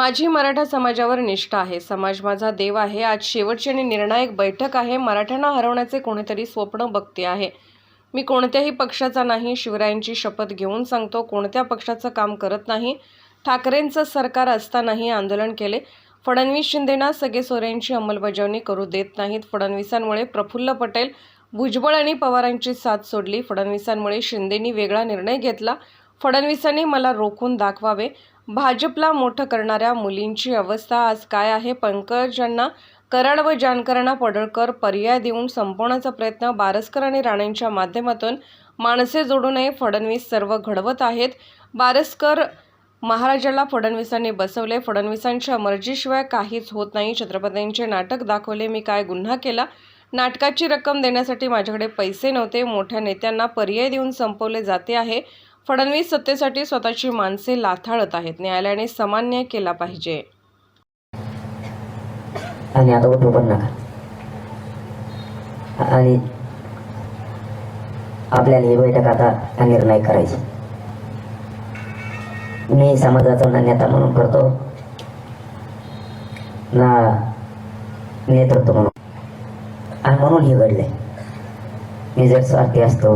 माझी मराठा समाजावर निष्ठा आहे. समाज माझा देव आहे. आज शेवटची आणि निर्णायक बैठक आहे. मराठ्यांना हरवण्याचे कोणीतरी स्वप्न बघते आहे. मी कोणत्याही पक्षाचा नाही. शिवरायांची शपथ घेऊन सांगतो कोणत्या पक्षाचं काम करत नाही. ठाकरेंचं सरकार असतानाही आंदोलन केले. फडणवीस शिंदेना सगळे सोऱ्यांची अंमलबजावणी करू देत नाहीत. फडणवीसांमुळे प्रफुल्ल पटेल भुजबळ आणि पवारांची साथ सोडली. फडणवीसांमुळे शिंदेनी वेगळा निर्णय घेतला. फडणवीसांनी मला रोखून दाखवावे. भाजपला मोठं करणाऱ्या मुलींची अवस्था आज काय आहे? पंकजांना कराड व जानकरांना पडळकर पर्याय देऊन संपवण्याचा प्रयत्न बारसकर आणि राणेंच्या माध्यमातून माणसे जोडू नये फडणवीस सर्व घडवत आहेत. बारसकर महाराजाला फडणवीसांनी बसवले. फडणवीसांच्या मर्जीशिवाय काहीच होत नाही. छत्रपतींचे नाटक दाखवले. मी काय गुन्हा केला? नाटकाची रक्कम देण्यासाठी माझ्याकडे पैसे नव्हते. मोठ्या नेत्यांना पर्याय देऊन संपवले जाते आहे. फडणवीस सत्तेसाठी स्वतःची माणसे लाथाळत आहेत. न्यायालयाने समान न्याय केला पाहिजे. आणि आता उठू पण नका. आणि आपल्याला ही बैठक आता निर्णय करायची. मी समाजाचा ना नेता म्हणून करतो. ना नेतृत्व म्हणून. आणि म्हणून हे घडले मी जर स्वार्थी असतो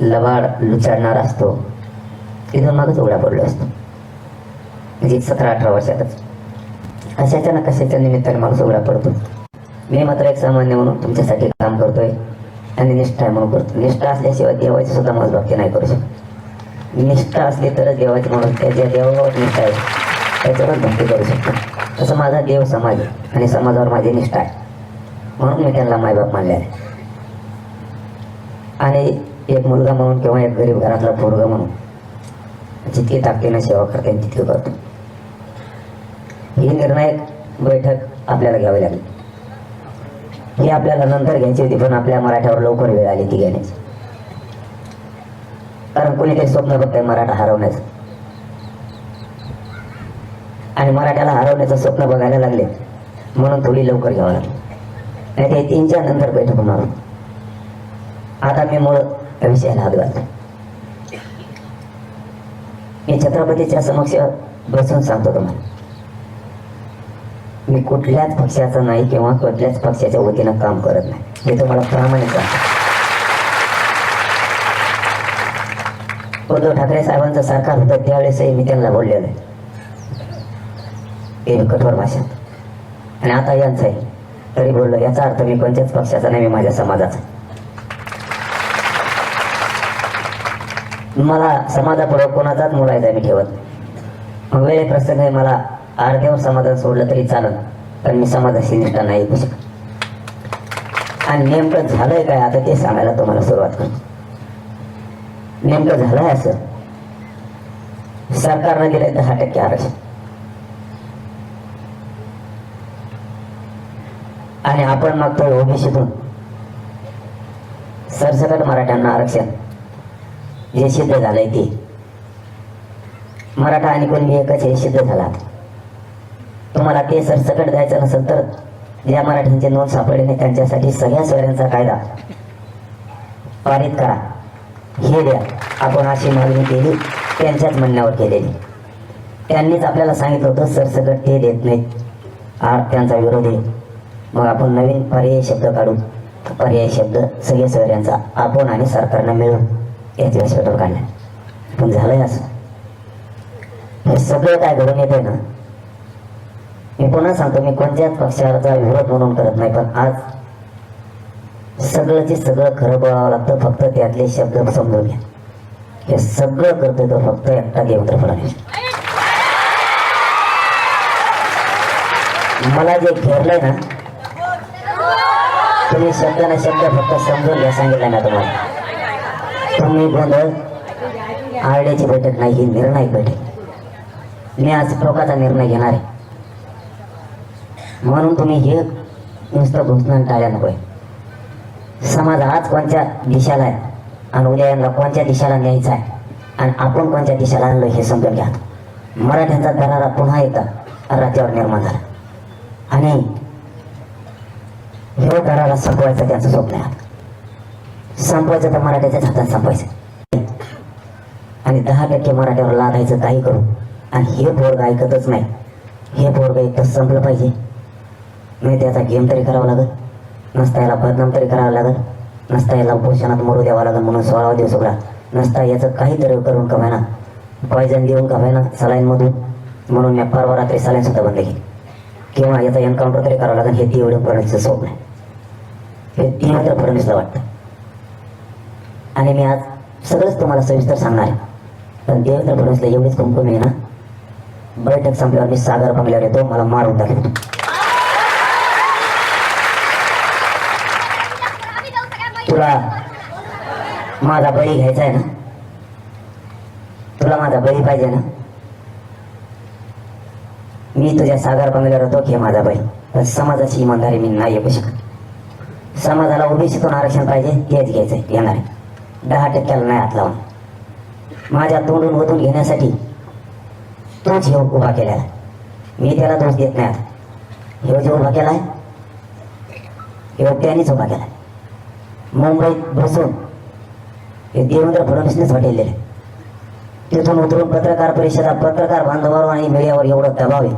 लबाड लुचाडणार असतो. इथून मागच उघडा पडलो असतो. म्हणजे सतरा अठरा वर्षातच. अशाच्या ना कशाच्या निमित्ताने माणूस उघडा पडतो. मी मात्र एक सामान्य म्हणून तुमच्यासाठी काम करतोय. आणि निष्ठा आहे म्हणून करतो. निष्ठा असल्याशिवाय देवाची सुद्धा मोजबाबती नाही करू शकत. निष्ठा असली तरच देवाची म्हणून त्याच्या देवावर निष्ठा आहे त्याच्यावर भक्ती करू शकतो. तसं माझा देव समाज आहे आणि समाजावर माझी निष्ठा आहे. म्हणून मी त्यांना मायबाप मानले आहे. आणि एक मुलगा म्हणून किंवा एक गरीब घरातला पोरगा म्हणून. जितकी ताकदीनं सेवा करता येईल तितकी करतो. ही निर्णायक बैठक आपल्याला घ्यावी लागली. ही आपल्याला नंतर घ्यायची होती पण आपल्या मराठ्यावर लवकर वेळ आली ती घेण्याची. कारण कोणी ते स्वप्न बघतंय मराठा हरवण्याचं. आणि मराठ्याला हरवण्याचं स्वप्न बघायला लागले म्हणून थोडी लवकर घ्यावं लागली. नाही ते तीनच्या नंतर बैठक होणार. आता मी मूळ विषयाला हात मी छत्रपतीच्या समक्ष बसून सांगतो तुम्हाला. मी कुठल्याच पक्षाचं नाही किंवा कुठल्याच पक्षाच्या वतीनं काम करत नाही. हे तुम्हाला प्रामाणिक सांगतो. उद्धव ठाकरे साहेबांचं सरकार होतं त्यावेळेसही मी त्यांना बोललेलो आहे. ते कठोर भाषेत आणि आता यांचं आहे तरी बोललो याचा अर्थ मी कोणत्याच पक्षाचा नाही मी माझ्या समाजाचा. मला समाजापूर्वक कोणाचाच मुलायचा मी ठेवत. वेळ वेळे प्रसंग आहे मला अर्ध्यावर समाधान सोडलं तरी चालत पण मी समाजाशी निष्ठा नाही येऊ शकत. आणि नेमकं झालंय काय आता ते सांगायला तुम्हाला सुरुवात करतो. नेमकं झालंय असं. सरकारनं दिलंय दहा टक्के आरक्षण. आणि आपण मागतोय ओबीसीतून. सरसकट मराठ्यांना आरक्षण. हे सिद्ध झालंय ते. मराठा आणि कोणी एकच हे सिद्ध झाला तुम्हाला ते सरसकट द्यायचं नसेल तर ज्या मराठ्यांचे नोंद सापडले नाही त्यांच्यासाठी सगळ्या सोयऱ्यांचा कायदा पारित करा. हे द्या. आपण अशी मागणी केली त्यांच्याच म्हणण्यावर केलेली. त्यांनीच आपल्याला सांगितलं होतं सरसकट ते देत नाहीत. हा त्यांचा विरोध आहे. मग आपण नवीन पर्यायी शब्द काढू. पर्यायी शब्द सगळे सोयऱ्यांचा आपण आणि सरकारनं मिळून. याच्या शब्द काढला पण झालंय असं. हे सगळं काय घडून येते ना? मी पुन्हा सांगतो मी कोणत्याच पक्षाचा विरोध म्हणून करत नाही पण आज सगळंचे सगळं खरं बोलावं लागतं फक्त त्यातले शब्द समजून घ्या. हे सगळं करतोय तो फक्त एकटा देवेंद्र फडणवीस. मला जे घेरलंय ना तुम्ही शब्द ना शब्द फक्त समजून घ्या सांगितलं ना तुम्हाला. तुम्ही झालं आरड्याची बैठक नाही ही निर्णायक बैठक. मी आज टोकाचा निर्णय घेणार आहे. म्हणून तुम्ही हे नुसतं घोषणा टाळ्या नकोय. समाज आज कोणत्या दिशाला आहे? आणि उद्या यांना कोणत्या दिशाला न्यायचा आहे? आणि आपण कोणत्या दिशाला आणलो हे समजून घ्या. मराठ्यांचा दरारा पुन्हा एकदा राज्यावर निर्माण झाला. आणि हे दरारा संपवायचं त्यांचं स्वप्न आहे. संपवायचं तर मराठ्याच्याच हातात संपवायचं. आणि दहा टक्के मराठ्यावर लादायचं काही करू. आणि हे पोरग ऐकतच नाही. हे पोरग एक संपलं पाहिजे. नाही त्याचा गेम तरी करावा लागल. नसता याला बदनाम तरी करावं लागत नसता याला उपोषणात मरू द्यावा लागत म्हणून सोळावा दिवस उघडा. नसता याचं काहीतरी करून कमायना पॉयझन देऊन कमायना सलाईनमधून? म्हणून मी परवा रात्री सलाईन सुद्धा बंद केली. किंवा याचा एन्काउंटर तरी करावं लागेल. हे देवढं फडणवीसचं स्वप्न आहे. हे देवेंद्र फडणवीसला वाटतं. आणि मी आज सगळंच तुम्हाला सविस्तर सांगणार आहे. पण देवेंद्र फडणवीसला एवढीच कुमकुम आहे ना बैठक संपल्यावर मी सागर बंगल्यावर येतो मला मारून टाकेल. तुला माझा बळी घ्यायचा आहे ना? तुला माझा बळी पाहिजे ना? मी तुझ्या सागर बंगल्यावर होतो की माझा बळी. पण समाजाची इमानदारी मी नाही येऊ शकत. समाजाला ओबीसीतून आरक्षण पाहिजे हेच घ्यायचंय येणार आहे. दहा टक्क्याला नाही हात लावून. माझ्या तोंडून ओतून घेण्यासाठी तोच हे उभा केलेला आहे. मी त्याला दोष देत नाही आता. हे जो उभा केलाय त्यानेच उभा केलाय. मुंबईत बसून हे देवेंद्र फडणवीसनेच भटलेले तिथून उतरून पत्रकार परिषदा पत्रकार बांधवावर आणि मीडियावर एवढं दबाव आहे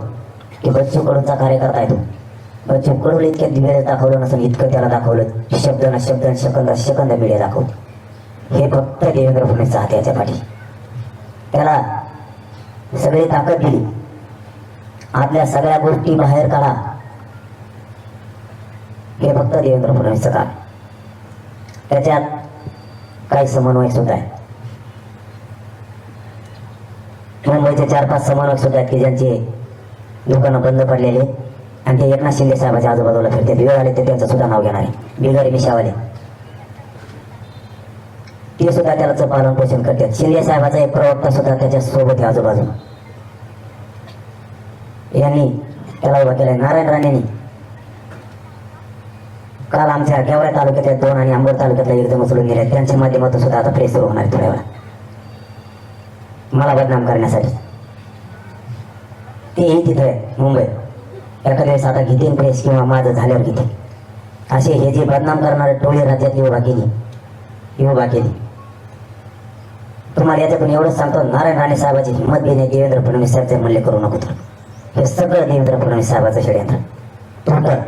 की बच्चू कडूंचा कार्यकर्ता आहे तो. बच्चू कडूला इतक्या दिव्याने दाखवलं नसेल इतकं त्याला दाखवलं. शब्द ना शब्द सेकंद शकंद मीडिया दाखवलं हे फक्त देवेंद्र फडणवीसचा हात याच्या पाठी. त्याला सगळी ताकद दिली. आपल्या सगळ्या गोष्टी बाहेर काढा. हे फक्त देवेंद्र फडणवीसचं काम त्याच्यात काही समन्वय सुद्धा आहे. मुंबईचे चार पाच समन्वय सुद्धा आहेत की ज्यांचे दुकानं बंद पडलेले आणि ते एकनाथ शिंदे साहेबाच्या आजूबाजूला फिरते वेळ आले ते त्यांचं सुद्धा नाव घेणार आहे. बिगारी मिशावाले. ते सुद्धा त्याचं पालन पोषण करतात. शिंदे साहेबाचा एक प्रवक्ता सुद्धा त्याच्या सोबत आहे आजूबाजूला. यांनी त्याला उभा केलाय. नारायण राणेंनी काल आमच्या गेवरा तालुक्यातल्या दोन आणि आंबोर तालुक्यातल्या एकदम उचलून दिले त्यांच्या माध्यमातून सुद्धा आता प्रेस सुरू होणार थोड्या वेळा मला बदनाम करण्यासाठी. तेही तिथे आहे मुंबई. एखाद्या वेळेस आता घेतील प्रेस किंवा माझं झाल्यावर घेते असे हे जे बदनाम करणारे टोळी राज्यात उभा केली ही उभा केली. तुम्हाला याच्यातून एवढंच सांगतो नारायण राणे साहेबाची हिंमत घेणे देवेंद्र फडणवीस साहेबचे म्हणले करू नको तर हे सगळं देवेंद्र फडणवीस साहेबाचं षडयंत्र. तुमचं